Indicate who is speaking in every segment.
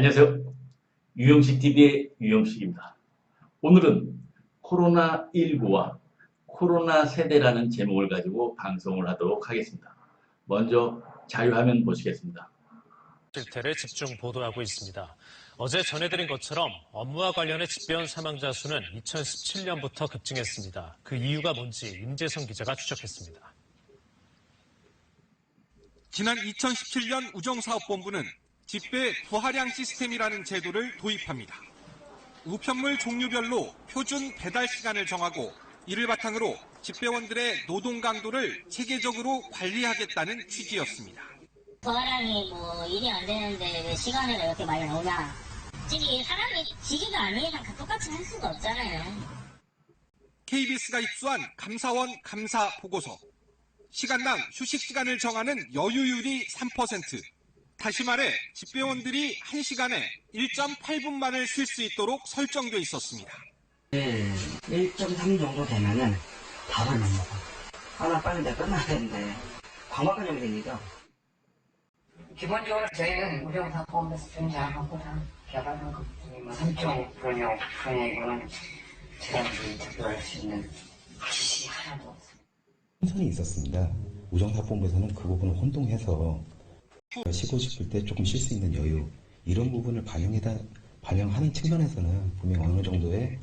Speaker 1: 안녕하세요. 유영식 TV의 유영식입니다. 오늘은 코로나19와 코로나 세대라는 제목을 가지고 방송을 하도록 하겠습니다. 먼저 자유화면 보시겠습니다.
Speaker 2: 실태를 집중 보도하고 있습니다. 어제 전해드린 것처럼 업무와 관련해 집배원 사망자 수는 2017년부터 급증했습니다. 그 이유가 뭔지 임재성 기자가 추적했습니다.
Speaker 3: 지난 2017년 우정사업본부는 집배 부하량 시스템이라는 제도를 도입합니다. 우편물 종류별로 표준 배달 시간을 정하고 이를 바탕으로 집배원들의 노동 강도를 체계적으로 관리하겠다는 취지였습니다.
Speaker 4: 부하량이 뭐 일이 안 되는데 왜 시간을 이렇게 많이 나오냐. 솔직히 사람이 지기가 아닌 이상 다 똑같이 할 수가 없잖아요.
Speaker 3: KBS가 입수한 감사원 감사 보고서. 시간당 휴식 시간을 정하는 여유율이 3%. 다시 말해 집배원들이 1시간에 1.8분만을 쉴 수 있도록 설정돼 있었습니다.
Speaker 5: 1.3 정도 되면은 밥을 못 먹어. 하나 빨리 내가 끝나야 되는데 광박근염이 생기죠.
Speaker 6: 기본적으로 저희는 우정사 포함해서 준비하고 다 개발한 것 중에 뭐 3.5%냐 5%냐 이거는 제작진이 특별할 수 있는 지식이 하나도 없습니다.
Speaker 7: 혼선이 있었습니다. 우정사본부에서는 그 부분을 혼동해서 쉬고 싶을 때 조금 쉴 수 있는 여유 이런 부분을 반영해다 반영하는 측면에서는 분명 어느 정도의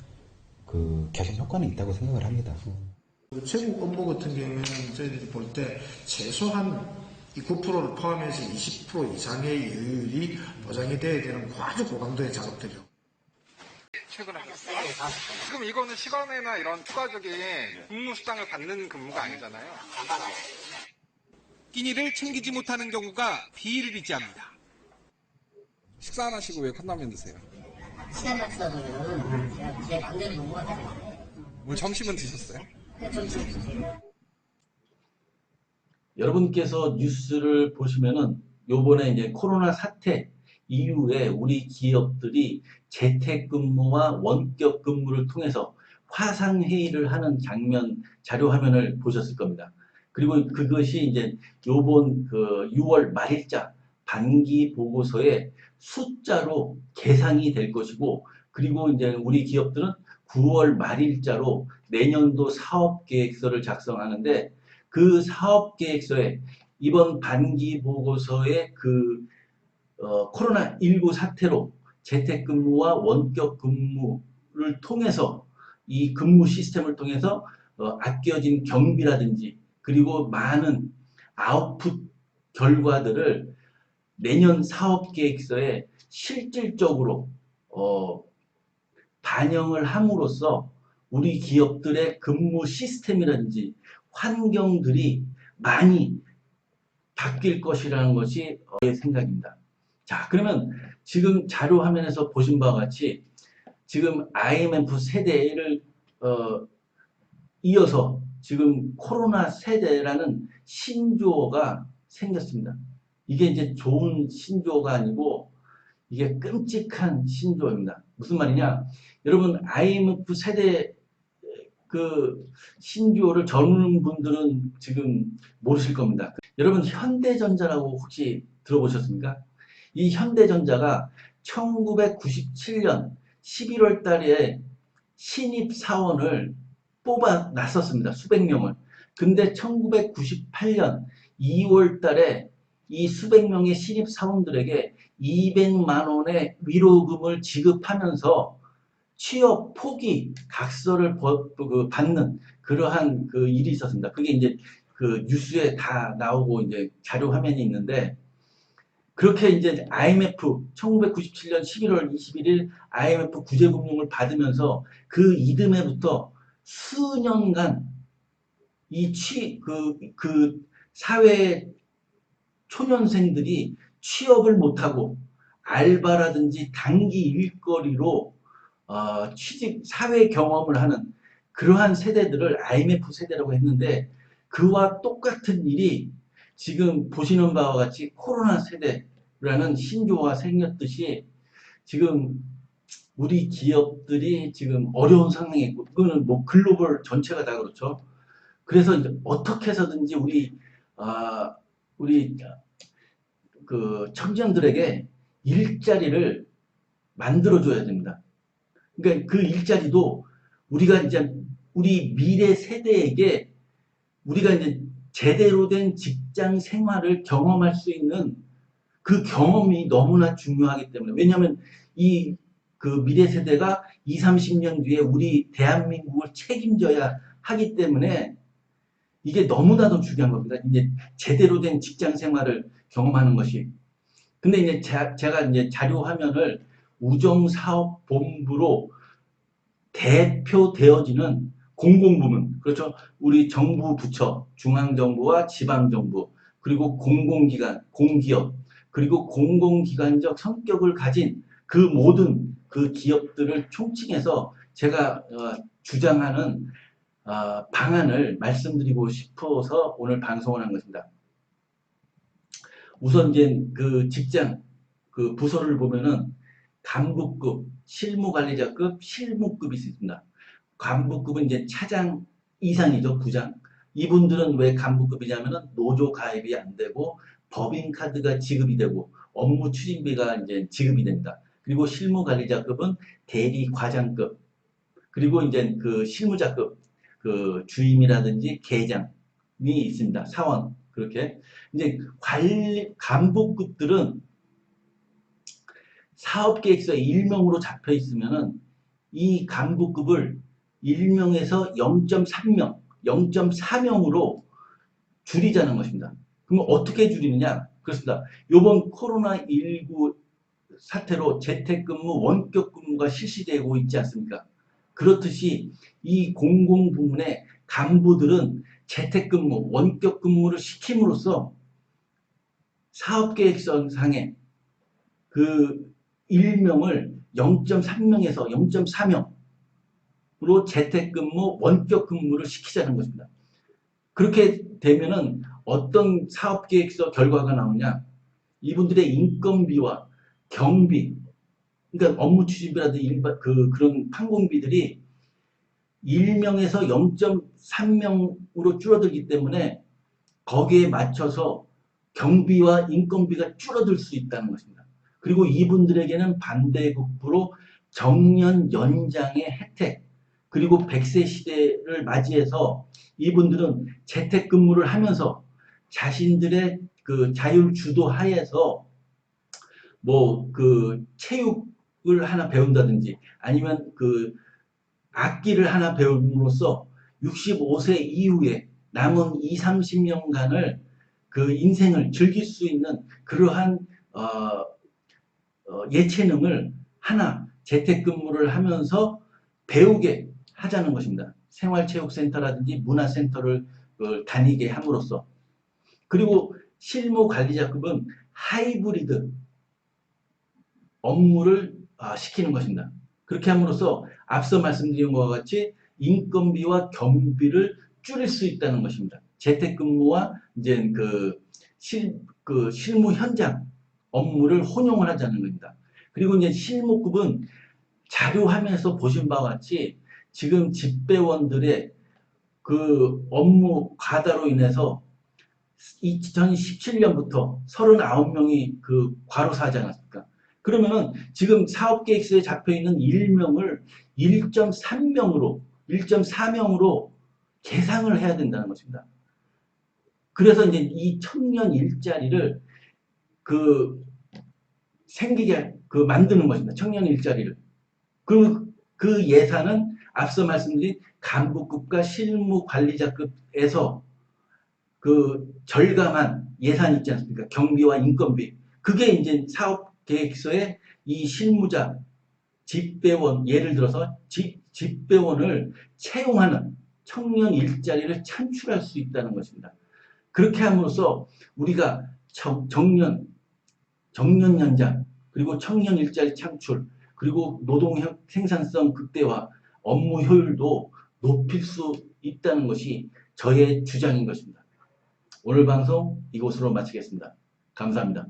Speaker 7: 그 개선 효과는 있다고 생각을 합니다.
Speaker 8: 최고 업무 같은 경우에는 저희들이 볼 때 최소한 이 9%를 포함해서 20% 이상의 여율이 보장이 돼야 되는 아주 고강도의 작업들이요.
Speaker 3: 퇴근하셨어요. 지금 이거는 시간이나 이런 추가적인 근무 수당을 받는 근무가 아니잖아요. 끼니를 챙기지 못하는 경우가 비일비재합니다. 식사 안 하시고 왜 컵라면 드세요?
Speaker 4: 시간 맞추다 보면은 제가 제 맘대로
Speaker 3: 오늘 점심은 드셨어요?
Speaker 4: 좀 주세요.
Speaker 1: 여러분께서 뉴스를 보시면은 요번에 이제 코로나 사태 이후에 우리 기업들이 재택근무와 원격 근무를 통해서 화상 회의를 하는 장면 자료 화면을 보셨을 겁니다. 그리고 그것이 이제 요번 그 6월 말일자 반기 보고서에 숫자로 계상이 될 것이고 그리고 이제 우리 기업들은 9월 말일자로 내년도 사업 계획서를 작성하는데 그 사업 계획서에 이번 반기 보고서의 그 어, 코로나19 사태로 재택근무와 원격 근무를 통해서 이 근무 시스템을 통해서 어, 아껴진 경비라든지 그리고 많은 아웃풋 결과들을 내년 사업 계획서에 실질적으로 어, 반영을 함으로써 우리 기업들의 근무 시스템이라든지 환경들이 많이 바뀔 것이라는 것이 제 생각입니다. 자, 그러면 지금 자료 화면에서 보신 바와 같이 지금 IMF 세대를 어, 이어서 지금 코로나 세대라는 신조어가 생겼습니다. 이게 이제 좋은 신조어가 아니고 이게 끔찍한 신조어입니다. 무슨 말이냐? 여러분 IMF 세대 그 신조어를 젊은 분들은 지금 모르실 겁니다. 여러분 현대전자라고 혹시 들어보셨습니까? 이 현대전자가 1997년 11월 달에 신입 사원을 뽑아 놨었습니다. 수백 명을. 근데 1998년 2월 달에 이 수백 명의 신입 사원들에게 200만 원의 위로금을 지급하면서 취업 포기 각서를 버- 그 받는 그러한 그 일이 있었습니다. 그게 이제 그 뉴스에 다 나오고 이제 자료 화면이 있는데 그렇게 이제 IMF 1997년 11월 21일 IMF 구제금융을 받으면서 그 이듬해부터 수년간 이 취 그 그 사회 초년생들이 취업을 못하고 알바라든지 단기 일거리로 어, 취직 사회 경험을 하는 그러한 세대들을 IMF 세대라고 했는데 그와 똑같은 일이 지금 보시는 바와 같이 코로나 세대라는 신조어가 생겼듯이 지금 우리 기업들이 지금 어려운 상황에 있고 이거는 뭐 글로벌 전체가 다 그렇죠. 그래서 이제 어떻게 해서든지 우리 아 우리 그 청년들에게 일자리를 만들어 줘야 됩니다. 그러니까 그 일자리도 우리가 이제 우리 미래 세대에게 우리가 이제 제대로 된 직장 생활을 경험할 수 있는 그 경험이 너무나 중요하기 때문에 왜냐하면 이 그 미래 세대가 20, 30년 뒤에 우리 대한민국을 책임져야 하기 때문에 이게 너무나도 중요한 겁니다. 이제 제대로 된 직장 생활을 경험하는 것이. 근데 이제 자- 제가 이제 자료 화면을 우정사업본부로 대표되어지는 공공부문, 그렇죠. 우리 정부 부처, 중앙정부와 지방정부, 그리고 공공기관, 공기업, 그리고 공공기관적 성격을 가진 그 모든 그 기업들을 총칭해서 제가 어, 주장하는 어, 방안을 말씀드리고 싶어서 오늘 방송을 한 것입니다. 우선 이제 그 직장 그 부서를 보면은 간부급, 실무관리자급, 실무급이 있습니다. 간부급은 이제 차장 이상이죠, 부장. 이분들은 왜 간부급이냐면은 노조 가입이 안 되고 법인카드가 지급이 되고 업무 추진비가 이제 지급이 됩니다. 그리고 실무관리자급은 대리 과장급, 그리고 이제 그 실무자급, 그 주임이라든지 계장이 있습니다. 사원 그렇게 이제 관리 간부급들은 사업계획서에 일명으로 잡혀 있으면은 이 간부급을 1명에서 0.3명, 0.4명으로 줄이자는 것입니다. 그러면 어떻게 줄이느냐? 그렇습니다. 이번 코로나19 사태로 재택근무, 원격근무가 실시되고 있지 않습니까? 그렇듯이 이 공공부문의 간부들은 재택근무, 원격근무를 시킴으로써 사업계획서상에 그 일명을 0.3명에서 0.4명으로 재택근무, 원격근무를 시키자는 것입니다. 그렇게 되면은 어떤 사업계획서 결과가 나오냐? 이분들의 인건비와 경비, 그러니까 업무 추진비라든지 일반 그 그런 판공비들이 1명에서 0.3명으로 줄어들기 때문에 거기에 맞춰서 경비와 인건비가 줄어들 수 있다는 것입니다. 그리고 이분들에게는 반대급부로 정년 연장의 혜택 그리고 100세 시대를 맞이해서 이분들은 재택근무를 하면서 자신들의 그 자율 주도 하에서 뭐 그 체육을 하나 배운다든지 아니면 그 악기를 하나 배움으로써 65세 이후에 남은 2, 30년간을 그 인생을 즐길 수 있는 그러한 어, 어, 예체능을 하나 재택근무를 하면서 배우게 하자는 것입니다. 생활체육센터라든지 문화센터를 어, 다니게 함으로써 그리고 실무 관리자급은 하이브리드 업무를 아, 시키는 것입니다. 그렇게 함으로써 앞서 말씀드린 것과 같이 인건비와 경비를 줄일 수 있다는 것입니다. 재택근무와 이제 그, 실, 그 실무 현장 업무를 혼용을 하자는 겁니다. 그리고 이제 실무급은 자료 화면에서 보신 바와 같이 지금 집배원들의 그 업무 과다로 인해서 2017년부터 39명이 그 과로사하지 않았습니까? 그러면은 지금 사업 계획서에 잡혀 있는 일명을 1.3명으로, 1.4명으로 계상을 해야 된다는 것입니다. 그래서 이제 이 청년 일자리를 그 생기게 그 만드는 것입니다. 청년 일자리를. 그, 그 예산은 앞서 말씀드린 간부급과 실무 관리자급에서 그 절감한 예산이 있지 않습니까? 경비와 인건비. 그게 이제 사업 계획서에 이 실무자, 집배원, 예를 들어서 집, 집배원을 채용하는 청년 일자리를 창출할 수 있다는 것입니다. 그렇게 함으로써 우리가 정, 정년, 정년 연장, 그리고 청년 일자리 창출, 그리고 노동 생산성 극대화, 업무 효율도 높일 수 있다는 것이 저의 주장인 것입니다. 오늘 방송 이곳으로 마치겠습니다. 감사합니다.